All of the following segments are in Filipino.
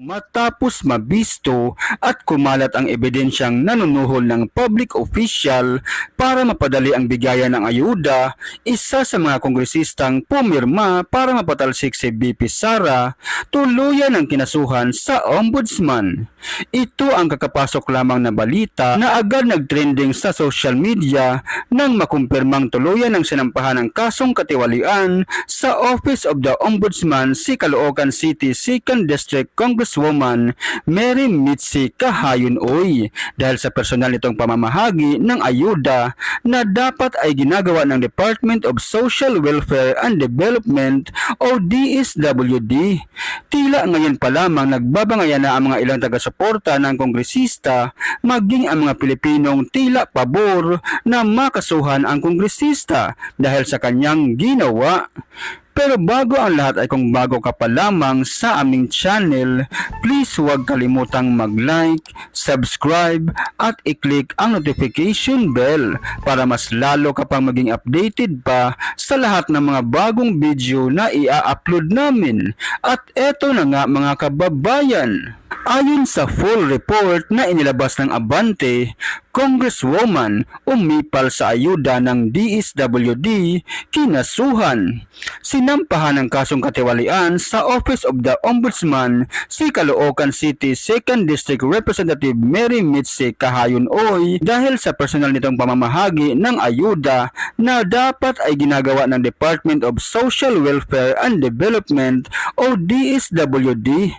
Matapos mabisto at kumalat ang ebidensyang nanunuhol ng public official para mapadali ang bigayan ng ayuda, isa sa mga kongresistang pumirma para mapatalsik si BP Sara, tuluyan ang kinasuhan sa ombudsman. Ito ang kakapasok lamang na balita na agad nagtrending sa social media nang makumpirmang tuluyan ang sinampahan ng kasong katiwalian sa Office of the Ombudsman si Caloocan City 2nd District Congresswoman Mary Mitzi Kahayon Oy dahil sa personal nitong pamamahagi ng ayuda na dapat ay ginagawa ng Department of Social Welfare and Development o DSWD. Tila ngayon pa lamang nagbabangayan na ang mga ilang taga-suporta ng kongresista maging ang mga Pilipinong tila pabor na makasuhan ang kongresista dahil sa kanyang ginawa. Pero bago ang lahat ay kung bago ka pa lamang sa aming channel, please huwag kalimutang mag-like, subscribe at i-click ang notification bell para mas lalo ka pang maging updated pa sa lahat ng mga bagong video na ia-upload namin. At eto na nga mga kababayan. Ayon sa full report na inilabas ng Abante, Congresswoman umipal sa ayuda ng DSWD kinasuhan. Sinampahan ng kasong katiwalian sa Office of the Ombudsman si Caloocan City 2nd District Representative Mary Mitzi Kahayon Oy dahil sa personal nitong pamamahagi ng ayuda na dapat ay ginagawa ng Department of Social Welfare and Development o DSWD.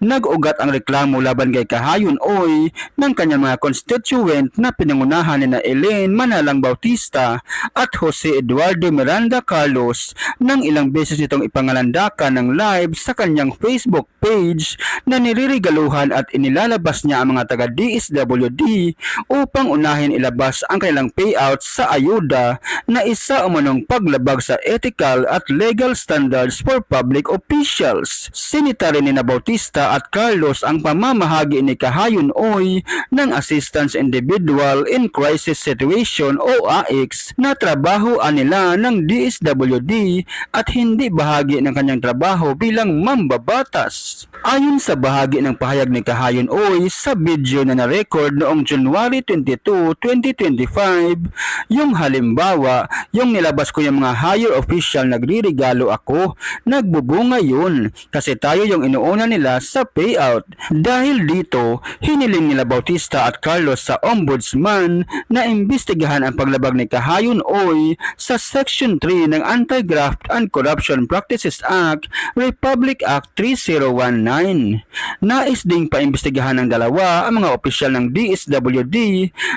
Nag-ugat ang reklamo laban kay Kahayon Oy ng kanyang mga constituent na pinangunahan ni na Elaine Manalang Bautista at Jose Eduardo Miranda Carlos nang ilang beses itong ipangalandakan ng live sa kanyang Facebook page na niririgaluhan at inilalabas niya ang mga taga DSWD upang unahin ilabas ang kanilang payout sa ayuda na isa umunong paglabag sa ethical at legal standards for public officials. Sinita rin ni na Bautista at Carlos ang pamamahagi ni Kahayon Oy ng Assistance Individual in Crisis Situation o AICS na trabahoan nila ng DSWD at hindi bahagi ng kanyang trabaho bilang mambabatas. Ayon sa bahagi ng pahayag ni Kahayon Oy sa video na na-record noong January 22, 2025, yung halimbawa, yung nilabas ko yung mga higher official nagririgalo ako, nagbubunga yun kasi tayo yung inuuna nila sa payout. Dahil dito, hiniling nila Bautista at Carlos sa ombudsman na imbestigahan ang paglabag ni Kahayon Oy sa Section 3 ng Anti-Graft and Corruption Practices Act, Republic Act 3019. Nais ding paimbestigahan ng dalawa ang mga opisyal ng DSWD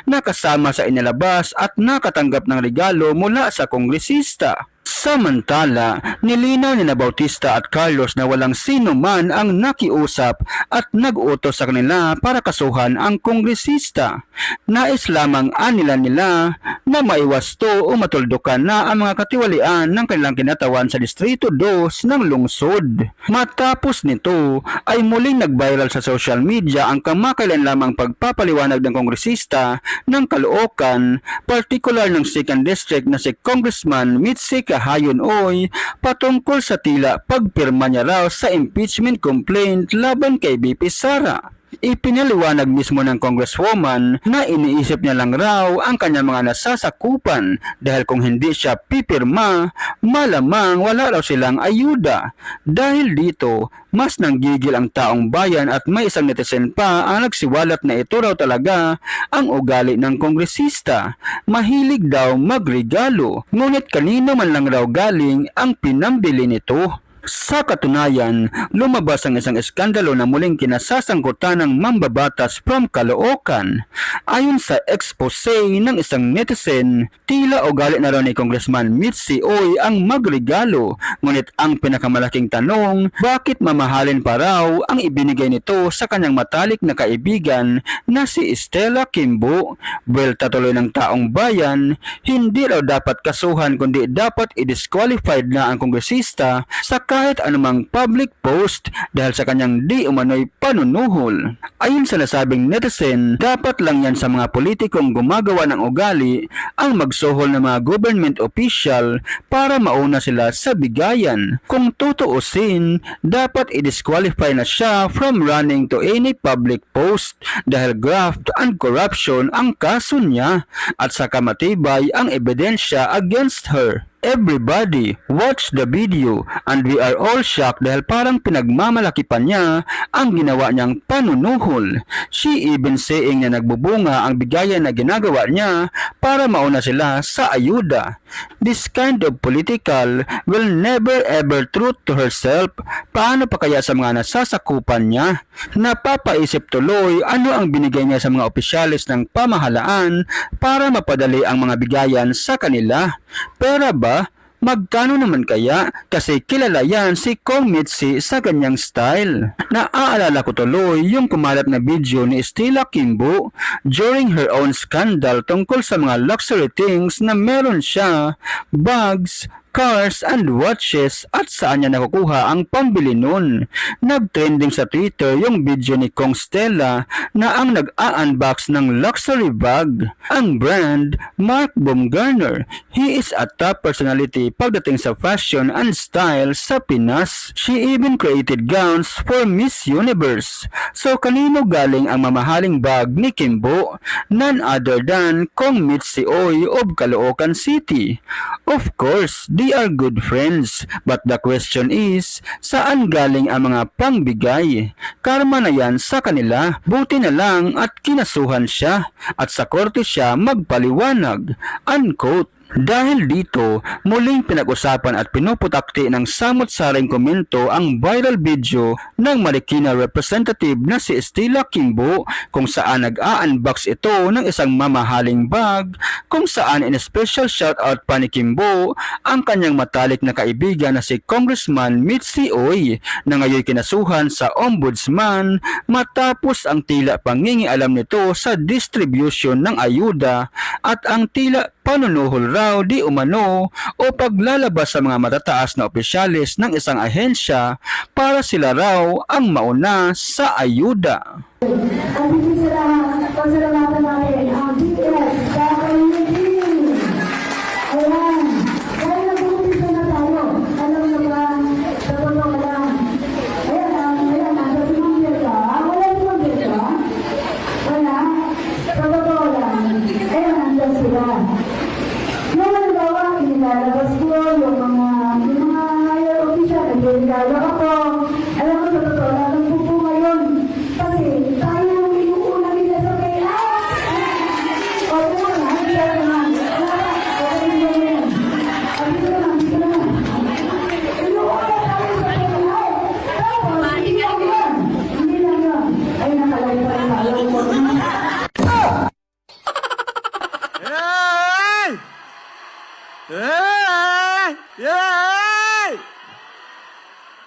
na kasama sa inilabas at nakatanggap ng regalo mula sa kongresista. Samantala, nilinaw ni na Bautista at Carlos na walang sino man ang nakiusap at nag-utos sa kanila para kasuhan ang kongresista. Nais lamang anila nila na maiwasto o matuldukan na ang mga katiwalian ng kanilang kinatawan sa Distrito 2 ng lungsod. Matapos nito ay muling nag-viral sa social media ang kamakailan lamang pagpapaliwanag ng kongresista ng Caloocan, particular ng 2nd District na si Congressman Mitzi Kahayon Oy patungkol sa tila pagpirma niya raw sa impeachment complaint laban kay BP Sara. Ipinaliwanag mismo ng congresswoman na iniisip niya lang raw ang kanyang mga nasasakupan dahil kung hindi siya pipirma, malamang wala raw silang ayuda. Dahil dito, mas nanggigil ang taong bayan at may isang netizen pa ang nagsiwalat na ito raw talaga ang ugali ng kongresista. Mahilig daw magregalo, ngunit kanino man lang raw galing ang pinambili nito. Sa katunayan, lumabas ang isang eskandalo na muling kinasasangkutan ng mambabatas from Caloocan. Ayon sa expose ng isang netizen, tila ugali na raw ni Congressman Mitzi Oy ang magregalo. Ngunit ang pinakamalaking tanong, bakit mamahalin pa raw ang ibinigay nito sa kanyang matalik na kaibigan na si Estela Kimbo? Buwelta tuloy ng taong bayan, hindi raw dapat kasuhan kundi dapat i-disqualified na ang kongresista sa kahit anumang public post dahil sa kanyang di umano'y panunuhol. Ayon sa nasabing netizen, dapat lang yan sa mga politikong gumagawa ng ugali ang magsuhol ng mga government official para mauna sila sa bigayan. Kung tutuusin, dapat i-disqualify na siya from running to any public post dahil graft and corruption ang kaso niya at saka matibay ang ebidensya against her. Everybody watch the video and we are all shocked dahil parang pinagmamalaki pa niya ang ginawa niyang panunuhol. She even saying na nagbubunga ang bigayan na ginagawa niya para mauna sila sa ayuda. This kind of political will never ever truth to herself. Paano pa kaya sa mga nasasakupan niya? Napapaisip tuloy ano ang binigay niya sa mga opisyalis ng pamahalaan para mapadali ang mga bigayan sa kanila. Pera ba? Magkano naman kaya? Kasi kilala yan si Kong Mitzi sa ganyang style. Naaalala ko tuloy yung kumalat na video ni Stella Kimbo during her own scandal tungkol sa mga luxury things na meron siya, bags, cars and watches at saan niya nakukuha ang pambili nun. Nag-trending sa Twitter yung video ni Kong Stella na ang nag-a-unbox ng luxury bag. Ang brand, Mark Baumgartner. He is a top personality pagdating sa fashion and style sa Pinas. She even created gowns for Miss Universe. So kanino galing ang mamahaling bag ni Kimbo? None other than Kong Mitzi Oy of Caloocan City. Of course, they are good friends. But the question is, saan galing ang mga pangbigay? Karma na yan sa kanila. Buti na lang at kinasuhan siya at sa korte siya magpaliwanag. Unquote. Dahil dito, muling pinag-usapan at pinuputakti ng samot-saring komento ang viral video ng Marikina representative na si Estela Kimbo kung saan nag-a-unbox ito ng isang mamahaling bag kung saan in special shoutout pa ni Kimbo ang kanyang matalik na kaibigan na si Congressman Mitzi Oy na ngayon kinasuhan sa ombudsman matapos ang tila pangingialam nito sa distribution ng ayuda at ang tila panunuhol raw di umano o paglalabas sa mga matataas na opisyalis ng isang ahensya para sila raw ang mauna sa ayuda.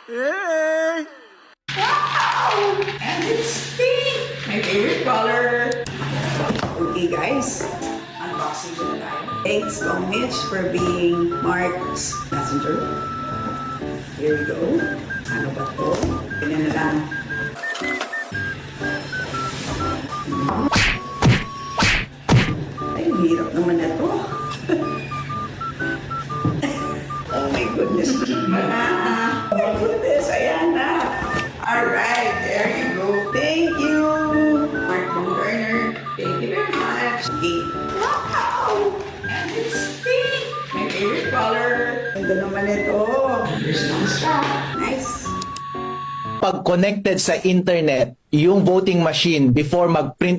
Yay! And it's pink! My favorite color. Okay guys, unboxing ko na tayo. Thanks to Mitch for being Mark's messenger. Here we go. Ano ba to? Ganyan na lang. Okay. Wow! And it's pink! My favorite color. Ganda naman ito. There's no strap. Nice. pag connected sa internet yung voting machine before mag-print